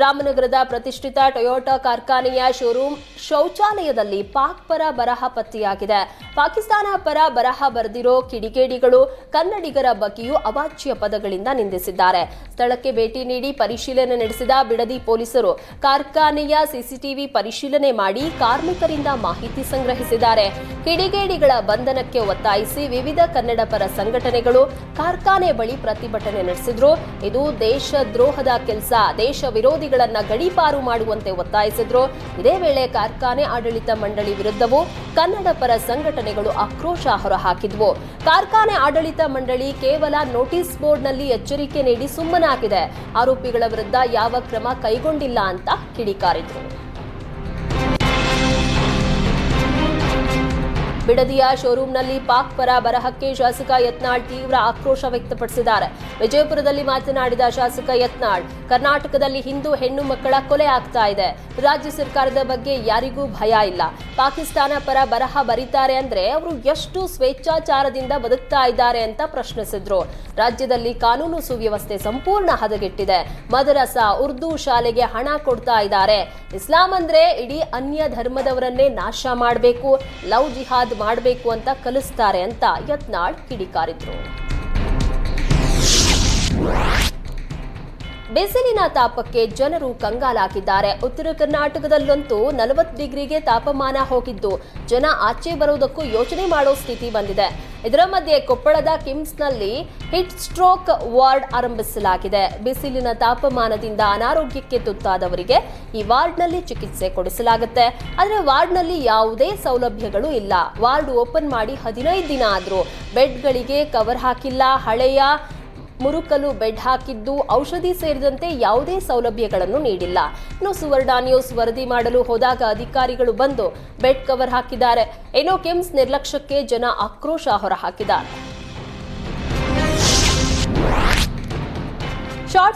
ರಾಮನಗರದ ಪ್ರತಿಷ್ಠಿತ ಟೊಯೋಟಾ ಕಾರ್ಖಾನೆಯ ಶೋರೂಮ್ ಶೌಚಾಲಯದಲ್ಲಿ ಪಾಕ್ ಪರ ಬರಹ ಪತ್ತೆಯಾಗಿದೆ. ಪಾಕಿಸ್ತಾನ ಪರ ಬರಹ ಬರೆದಿರೋ ಕಿಡಿಗೇಡಿಗಳು ಕನ್ನಡಿಗರ ಬಗ್ಗೆಯೂ ಅವಾಚ್ಯ ಪದಗಳಿಂದ ನಿಂದಿಸಿದ್ದಾರೆ. ಸ್ಥಳಕ್ಕೆ ಭೇಟಿ ನೀಡಿ ಪರಿಶೀಲನೆ ನಡೆಸಿದ ಬಿಡದಿ ಪೊಲೀಸರು ಕಾರ್ಖಾನೆಯ ಸಿಸಿಟಿವಿ ಪರಿಶೀಲನೆ ಮಾಡಿ ಕಾರ್ಮಿಕರಿಂದ ಮಾಹಿತಿ ಸಂಗ್ರಹಿಸಿದ್ದಾರೆ. ಕಿಡಿಗೇಡಿಗಳ ಬಂಧನಕ್ಕೆ ಒತ್ತಾಯಿಸಿ ವಿವಿಧ ಕನ್ನಡ ಪರ ಸಂಘಟನೆಗಳು ಕಾರ್ಖಾನೆ ಬಳಿ ಪ್ರತಿಭಟನೆ ನಡೆಸಿದ್ರು. ಇದು ದೇಶ ದ್ರೋಹದ ಕೆಲಸ ದೇಶ ವಿರೋಧಿಗಳನ್ನ ಗಡೀಪಾರು ಮಾಡುವಂತೆ ಒತ್ತಾಯಿಸಿದ್ರು. ಇದೇ ವೇಳೆ ಕಾರ್ಖಾನೆ ಆಡಳಿತ ಮಂಡಳಿ ವಿರುದ್ಧವೂ ಕನ್ನಡ ಪರ ಸಂಘಟನೆಗಳು ಆಕ್ರೋಶ ಹೊರಹಾಕಿದ್ವು. ಕಾರ್ಖಾನೆ ಆಡಳಿತ ಮಂಡಳಿ ಕೇವಲ ನೋಟಿಸ್ ಬೋರ್ಡ್ನಲ್ಲಿ ಎಚ್ಚರಿಕೆ ನೀಡಿ ಸುಮ್ಮನಾಗಿದೆ. ಆರೋಪಿಗಳ ವಿರುದ್ಧ ಯಾವ ಕ್ರಮ ಕೈಗೊಂಡಿಲ್ಲ ಅಂತ ಕಿಡಿಕಾರಿದ್ರು. ಬಿಡದಿಯ ಶೋರೂಂನಲ್ಲಿ ಪಾಕ್ ಪರ ಬರಹಕ್ಕೆ ಶಾಸಕ ಯತ್ನಾಳ್ ತೀವ್ರ ಆಕ್ರೋಶ ವ್ಯಕ್ತಪಡಿಸಿದ್ದಾರೆ. ವಿಜಯಪುರದಲ್ಲಿ ಮಾತನಾಡಿದ ಶಾಸಕ ಯತ್ನಾಳ್, ಕರ್ನಾಟಕದಲ್ಲಿ ಹಿಂದೂ ಹೆಣ್ಣು ಮಕ್ಕಳ ಕೊಲೆ ಆಗ್ತಾ ಇದೆ. ರಾಜ್ಯ ಸರ್ಕಾರದ ಬಗ್ಗೆ ಯಾರಿಗೂ ಭಯ ಇಲ್ಲ. ಪಾಕಿಸ್ತಾನ ಪರ ಬರಹ ಬರೀತಾರೆ ಅಂದ್ರೆ ಅವರು ಎಷ್ಟು ಸ್ವೇಚ್ಛಾಚಾರದಿಂದ ಬದುಕ್ತಾ ಇದ್ದಾರೆ ಅಂತ ಪ್ರಶ್ನಿಸಿದ್ರು. ರಾಜ್ಯದಲ್ಲಿ ಕಾನೂನು ಸುವ್ಯವಸ್ಥೆ ಸಂಪೂರ್ಣ ಹದಗೆಟ್ಟಿದೆ. ಮದರಸ, ಉರ್ದು ಶಾಲೆಗೆ ಹಣ ಕೊಡ್ತಾ ಇದ್ದಾರೆ. ಇಸ್ಲಾಂ ಅಂದ್ರೆ ಇಡೀ ಅನ್ಯ ಧರ್ಮದವರನ್ನೇ ನಾಶ ಮಾಡಬೇಕು. ಲವ್ ಜಿಹಾದ್ ಮಾಡಬೇಕು ಅಂತ ಕಲಿಸ್ತಾರೆ ಅಂತ ಯತ್ನಾಳ್ ಕಿಡಿಕಾರಿದ್ರು. ಬಿಸಿಲಿನ ತಾಪಕ್ಕೆ ಜನರು ಕಂಗಾಲಾಗಿದ್ದಾರೆ. ಉತ್ತರ ಕರ್ನಾಟಕದಲ್ಲಂತೂ ನಲವತ್ತು ಡಿಗ್ರಿಗೆ ತಾಪಮಾನ ಹೋಗಿದ್ದು, ಜನ ಆಚೆ ಬರುವುದಕ್ಕೂ ಯೋಚನೆ ಮಾಡೋ ಸ್ಥಿತಿ ಬಂದಿದೆ. ಇದರ ಮಧ್ಯೆ ಕೊಪ್ಪಳದ ಕಿಮ್ಸ್ನಲ್ಲಿ ಹಿಟ್ ಸ್ಟ್ರೋಕ್ ವಾರ್ಡ್ ಆರಂಭಿಸಲಾಗಿದೆ. ಬಿಸಿಲಿನ ತಾಪಮಾನದಿಂದ ಅನಾರೋಗ್ಯಕ್ಕೆ ತುತ್ತಾದವರಿಗೆ ಈ ವಾರ್ಡ್ನಲ್ಲಿ ಚಿಕಿತ್ಸೆ ಕೊಡಿಸಲಾಗುತ್ತೆ. ಆದರೆ ವಾರ್ಡ್ನಲ್ಲಿ ಯಾವುದೇ ಸೌಲಭ್ಯಗಳು ಇಲ್ಲ. ವಾರ್ಡ್ ಓಪನ್ ಮಾಡಿ ಹದಿನೈದು ದಿನ ಆದರೂ ಬೆಡ್ಗಳಿಗೆ ಕವರ್ ಹಾಕಿಲ್ಲ, ಹಳೆಯ ಮುರುಕಲು ಬೆಡ್ ಹಾಕಿದ್ದು ಔಷಧಿ ಸೇರಿದಂತೆ ಯಾವುದೇ ಸೌಲಭ್ಯಗಳನ್ನು ನೀಡಿಲ್ಲ. ಇನ್ನು ಸುವರ್ಣ ನ್ಯೂಸ್ ವರದಿ ಮಾಡಲು ಹೋದಾಗ ಅಧಿಕಾರಿಗಳು ಬಂದು ಬೆಡ್ ಕವರ್ ಹಾಕಿದ್ದಾರೆ. ಏನೋ ಕಿಮ್ಸ್ ನಿರ್ಲಕ್ಷ್ಯಕ್ಕೆ ಜನ ಆಕ್ರೋಶ ಹೊರಹಾಕಿದ್ದಾರೆ.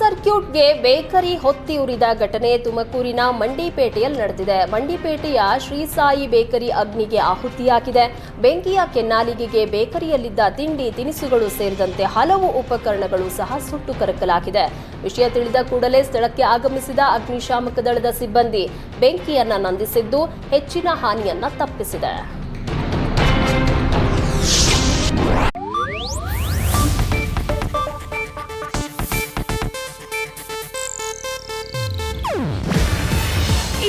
ಸರ್ಕ್ಯೂಟ್ಗೆ ಬೇಕರಿ ಹೊತ್ತಿ ಉರಿದ ಘಟನೆ ತುಮಕೂರಿನ ಮಂಡಿಪೇಟೆಯಲ್ಲಿ ನಡೆದಿದೆ. ಮಂಡಿಪೇಟೆಯ ಶ್ರೀ ಸಾಯಿ ಬೇಕರಿ ಅಗ್ನಿಗೆ ಆಹುತಿಯಾಗಿದೆ ಬೆಂಕಿಯ ಕೆನ್ನಾಲಿಗೆಗೆ ಬೇಕರಿಯಲ್ಲಿದ್ದ ತಿಂಡಿ, ತಿನಿಸುಗಳು ಸೇರಿದಂತೆ ಹಲವು ಉಪಕರಣಗಳು ಸಹ ಸುಟ್ಟು ಕರಕಲಾಗಿದೆ. ವಿಷಯ ತಿಳಿದ ಕೂಡಲೇ ಸ್ಥಳಕ್ಕೆ ಆಗಮಿಸಿದ ಅಗ್ನಿಶಾಮಕ ದಳದ ಸಿಬ್ಬಂದಿ ಬೆಂಕಿಯನ್ನ ನಂದಿಸಿದ್ದು ಹೆಚ್ಚಿನ ಹಾನಿಯನ್ನ ತಪ್ಪಿಸಿದೆ.